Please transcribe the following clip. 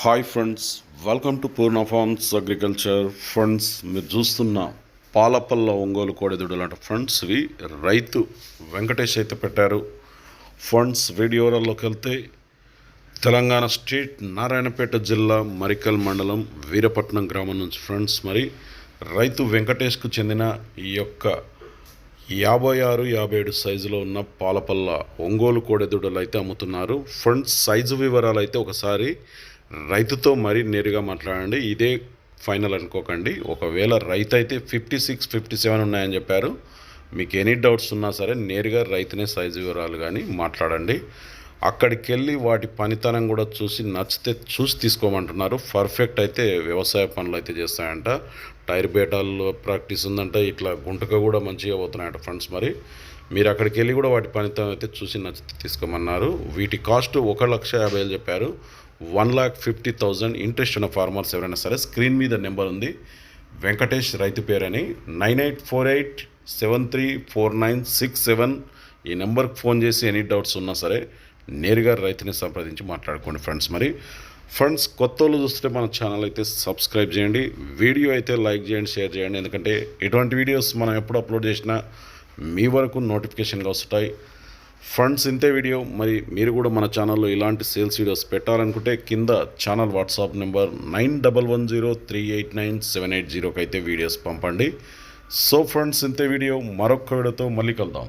Hi friends welcome to Purna farms agriculture friends మీరు చూస్తున్న పాలపల్ల ఒంగోలు కోడెదుడు లాంటి ఫ్రెండ్స్ ఇవి రైతు వెంకటేష్ అయితే పెట్టారు. ఫండ్స్ వీడియోలలోకి వెళ్తే తెలంగాణ స్టేట్ నారాయణపేట జిల్లా మరికల్ మండలం వీరపట్నం గ్రామం నుంచి ఫ్రెండ్స్ మరి రైతు వెంకటేష్కు చెందిన ఈ యొక్క యాభై ఆరు యాభై ఏడు సైజులో ఉన్న పాలపల్ల ఒంగోలు కోడెదుడలు అయితే అమ్ముతున్నారు. ఫ్రంట్ సైజు వివరాలు అయితే ఒకసారి రైతుతో మరీ నేరుగా మాట్లాడండి. ఇదే ఫైనల్ అనుకోకండి. ఒకవేళ రైతు అయితే ఫిఫ్టీ సిక్స్ ఫిఫ్టీ సెవెన్ ఉన్నాయని చెప్పారు. మీకు ఎనీ డౌట్స్ ఉన్నా సరే నేరుగా రైతునే సైజు వివరాలు కానీ మాట్లాడండి. అక్కడికి వెళ్ళి వాటి పనితనం కూడా చూసి నచ్చితే చూసి తీసుకోమంటున్నారు. పర్ఫెక్ట్ అయితే వ్యవసాయ పనులు అయితే చేస్తాయంట. టైర్ బేటాల్లో ప్రాక్టీస్ ఉందంట. ఇట్లా గుంటక కూడా మంచిగా పోతున్నాయంట ఫ్రెండ్స్ మరి. మీరు అక్కడికి వెళ్ళి కూడా వాటి పనితనం అయితే చూసి నచ్చితే తీసుకోమన్నారు. వీటి కాస్ట్ ఒక లక్ష యాభై వేలు చెప్పారు. One lakh fifty thousand interest ఉన్న ఫార్మర్స్ ఎవరైనా సరే స్క్రీన్ మీద నెంబర్ ఉంది. వెంకటేష్ రైతు పేరని nine eight four eight seven three four nine six seven ఈ నెంబర్కి ఫోన్ చేసి ఎనీ డౌట్స్ ఉన్నా సరే నేరుగా రైతుని సంప్రదించి మాట్లాడుకోండి ఫ్రెండ్స్. మరి ఫ్రెండ్స్ కొత్త వాళ్ళు చూస్తే మన ఛానల్ అయితే సబ్స్క్రైబ్ చేయండి. వీడియో అయితే లైక్ చేయండి షేర్ చేయండి. ఎందుకంటే ఎటువంటి వీడియోస్ మనం ఎప్పుడు అప్లోడ్ చేసినా మీ వరకు నోటిఫికేషన్గా వస్తాయి. ఫ్రెండ్స్ ఇంతే వీడియో మరి మీరు కూడా మన ఛానల్లో ఇలాంటి సేల్స్ వీడియోస్ పెట్టాలనుకుంటే కింద channel WhatsApp number nine double one zero three eight nine seven eight జీరోకి అయితే వీడియోస్ పంపండి. సో ఫ్రెండ్స్ ఇంతే వీడియో మరొక వీడియోతో మళ్ళీ కలుద్దాం.